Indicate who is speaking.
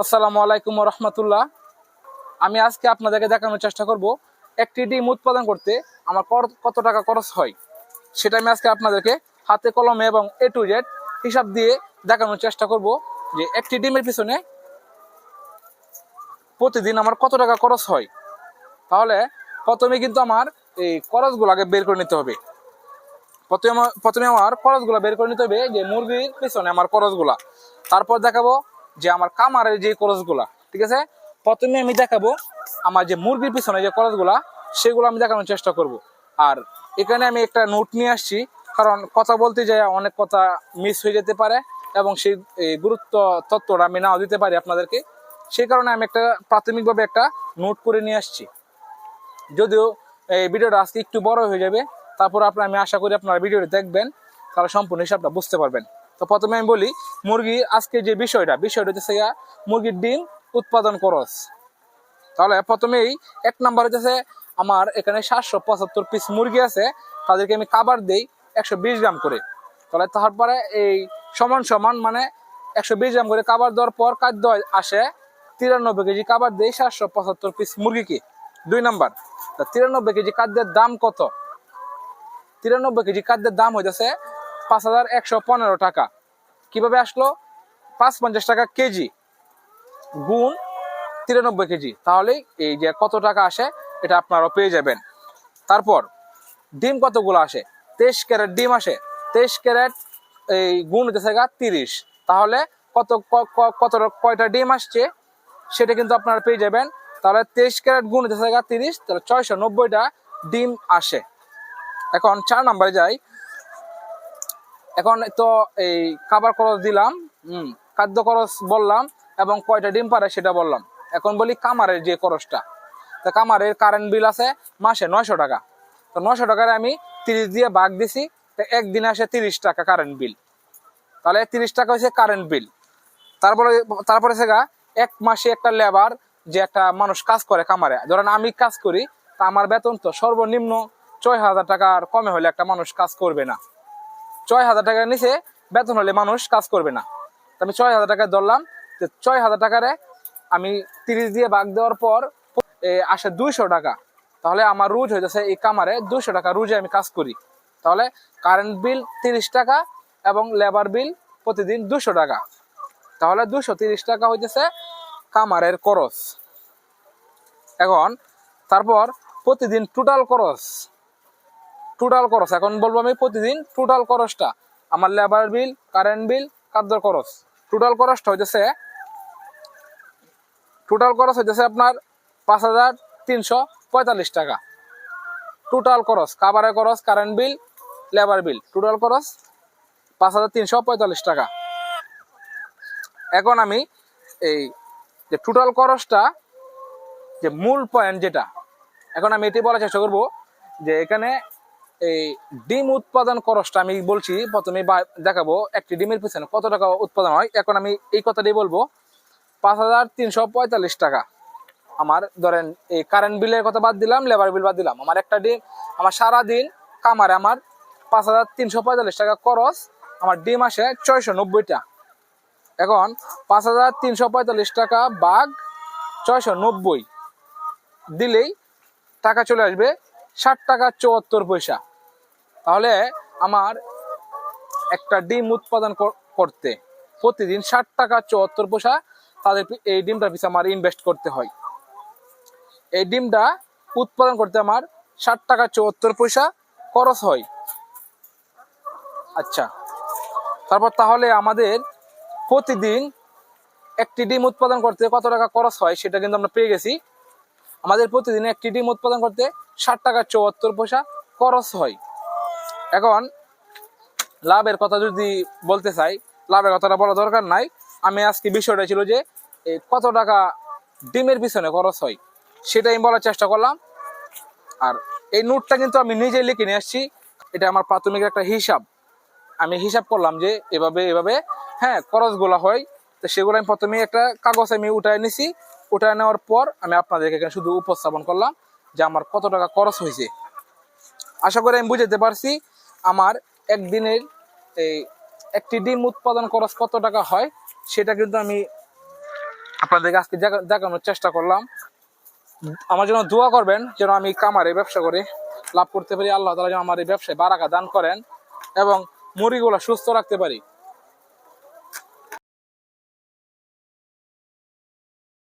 Speaker 1: আসসালামু আলাইকুম রহমতুল্লাহ। আমি আজকে আপনাদেরকে দেখানোর চেষ্টা করব একটি ডিম উৎপাদন করতে আমার কত টাকা খরচ হয়। সেটা আমি আজকে আপনাদেরকে হাতে কলমে এবং এ টু জেড হিসাব দিয়ে দেখানোর চেষ্টা করব যে একটি ডিমের পিছনে প্রতিদিন আমার কত টাকা খরচ হয়। তাহলে প্রথমে কিন্তু আমার এই খরচগুলো আগে বের করে নিতে হবে। প্রথমে আমার- প্রথমে আমার খরচগুলো বের করে নিতে হবে যে মুরগির পিছনে আমার খরচগুলা। তারপর দেখাবো যে আমার কামারের যে খরচগুলা, ঠিক আছে? প্রথমে আমি দেখাবো আমার যে মুরগির পিছনে যে খরচগুলা, সেগুলো আমি দেখানোর চেষ্টা করব। আর এখানে আমি একটা নোট নিয়ে আসছি, কারণ কথা বলতে যাই অনেক কথা মিস হয়ে যেতে পারে এবং সেই গুরুত্ব তত্ত্বটা আমি নাও দিতে পারি আপনাদেরকে। সেই কারণে আমি একটা প্রাথমিকভাবে একটা নোট করে নিয়ে আসছি। যদিও এই ভিডিওটা আজকে একটু বড় হয়ে যাবে, তারপর আপনার আমি আশা করি আপনারা ভিডিওটি দেখবেন, তাহলে সম্পূর্ণ হিসাবটা বুঝতে পারবেন। তো প্রথমে আমি বলি, মুরগি আজকে যে বিষয়টা বিষয়টা হচ্ছে মুরগির ডিম উৎপাদন খরচ। তাহলে প্রথমেই এক নাম্বার হচ্ছে আমার এখানে সাতশো পঁচাত্তর পিস মুরগি আছে, তাদেরকে আমি কাবার দেই একশো বিশ গ্রাম করে। তাহলে তারপরে এই সমান সমান মানে একশো বিশ গ্রাম করে কাবার দেওয়ার পর খাদ্য আসে তিরানব্বই কেজি কাবার দেই সাতশো পঁচাত্তর পিস মুরগিকে। দুই নাম্বার, তা তিরানব্বই কেজি খাদ্যের দাম কত? তিরানব্বই কেজি খাদ্যের দাম হইতেছে পাঁচ হাজার একশো পনেরো টাকা। কীভাবে আসলো? পাঁচ পঞ্চাশ টাকা কেজি গুণ তিরানব্বই কেজি। তাহলেই এই যে কত টাকা আসে, এটা আপনারাও পেয়ে যাবেন। তারপর ডিম কতগুলো আসে? তেইশ ক্যারেট ডিম আসে। তেইশ ক্যারেট এই গুণ হইতেছে গা তিরিশ। তাহলে কত কত কয়টা ডিম আসছে? সেটা কিন্তু আপনারা পেয়ে যাবেন। তাহলে তেইশ ক্যারেট গুণ হইতেছে গা তিরিশ, তাহলে ছয়শো নব্বইটা ডিম আসে। এখন চার নাম্বারে যাই। এখন তো এই খাবার খরচ দিলাম, হম, খাদ্য খরচ বললাম এবং কয়টা ডিম পারে সেটা বললাম। এখন বলি কামারের যে খরচটা। তা কামারের কারেন্ট বিল আছে মাসে নয়শো টাকা। তো নয়শো টাকার আমি তিরিশ দিয়ে ভাগ দিছি, তো একদিনে আসে তিরিশ টাকা কারেন্ট বিল তাহলে তিরিশ টাকা হচ্ছে কারেন্ট বিল তারপরে তারপরে সেগা এক মাসে একটা লেবার যে একটা মানুষ কাজ করে কামারে ধরেন আমি কাজ করি, তা আমার বেতন তো সর্বনিম্ন ছয় হাজার টাকার কমে হলে একটা মানুষ কাজ করবে না। ছয় হাজার টাকার নিচে বেতন হলে মানুষ কাজ করবে না। আমি ছয় হাজার টাকায় ধরলাম তো ছয় হাজার টাকারে আমি তিরিশ দিয়ে ভাগ দেওয়ার পর আসে দুইশো টাকা। তাহলে আমার রুজ হইতেছে এই কামারে দুইশো টাকা রুজে আমি কাজ করি। তাহলে কারেন্ট বিল তিরিশ টাকা এবং লেবার বিল প্রতিদিন দুশো টাকা। তাহলে দুশো তিরিশ টাকা হইতেছে কামারের খরচ। এখন তারপর প্রতিদিন টোটাল খরচ টোটাল খরচ। এখন বলব আমি প্রতিদিন টোটাল খরচটা। আমার লেবার বিল কারেন্ট বিল খাদ্য খরচ। টোটাল খরচটা হইতেছে টোটাল খরচ হইতেছে আপনার পাঁচ হাজার তিনশো পঁয়তাল্লিশ টাকা। টোটাল খরচ কাবারের খরচ current bill labour bill total খরচ পাঁচ হাজার তিনশো পঁয়তাল্লিশ টাকা। এখন আমি এই যে টোটাল খরচটা, যে মূল পয়েন্ট যেটা, এখন আমি এটি বলার চেষ্টা করব যে এখানে এই ডিম উৎপাদন খরচটা আমি বলছি, প্রথমে দেখাবো, একটি ডিমের পিছনে কত টাকা উৎপাদন হয়। এখন আমি এই কথাটাই বলব, পাঁচ হাজার তিনশো পঁয়তাল্লিশ টাকা। আমার ধরেন এই কারেন্ট বিলের কথা বাদ দিলাম লেবার বিল বাদ দিলাম। আমার একটা ডিম, আমার সারা দিন কামারে আমার পাঁচ হাজার তিনশো পঁয়তাল্লিশ টাকা খরচ, আমার ডিম আসে ছয়শো নব্বইটা। এখন পাঁচ হাজার তিনশো পঁয়তাল্লিশ টাকা বাঘ ছয়শো নব্বই। দিলেই টাকা চলে আসবে ষাট টাকা চুয়াত্তর পয়সা। তাহলে আমার একটা ডিম উৎপাদন করতে প্রতিদিন ষাট টাকা চুয়াত্তর পয়সা তাদের এই ডিমটার পিছনে আমার ইনভেস্ট করতে হয়। এই ডিমটা উৎপাদন করতে আমার ষাট টাকা চুয়াত্তর পয়সা খরচ হয়। আচ্ছা তারপর তাহলে আমাদের প্রতিদিন একটি ডিম উৎপাদন করতে কত টাকা খরচ হয় সেটা কিন্তু আমরা পেয়ে গেছি। আমাদের প্রতিদিন একটি ডিম উৎপাদন করতে ষাট টাকা চুয়াত্তর পয়সা খরচ হয়। এখন লাভের কথা যদি বলতে চাই, লাভের কথাটা বলা দরকার নাই। আমি আজকে বিষয়টা ছিল যে কত টাকা ডিমের পিছনে খরচ হয় সেটা আমি বলার চেষ্টা করলাম। আর এই নোটটা কিন্তু আমি নিজে লিখে নিয়ে আসছি, এটা আমার প্রাথমিক একটা হিসাব। আমি হিসাব করলাম যে, এভাবে এভাবে হ্যাঁ খরচগুলো হয়, তো সেগুলো আমি প্রথমে একটা কাগজ আমি উঠায় নিছি। উঠায় নেওয়ার পর আমি আপনাদেরকে এখানে শুধু উপস্থাপন করলাম যে আমার কত টাকা খরচ হয়েছে। আশা করি আমি বুঝাতে পারছি। আমার একদিনের এই একটি ডিম উৎপাদন খরচ কত টাকা হয়, সেটা কিন্তু আমি আপনাদেরকে আজকে দেখা- দেখানোর চেষ্টা করলাম। আমার জন্য দোয়া করবেন যেন আমি কামারে ব্যবসা করে লাভ করতে পারি, আল্লাহ তালা যেন আমার এই ব্যবসায় বারাকা দান করেন এবং মুরগিগুলো সুস্থ রাখতে পারি।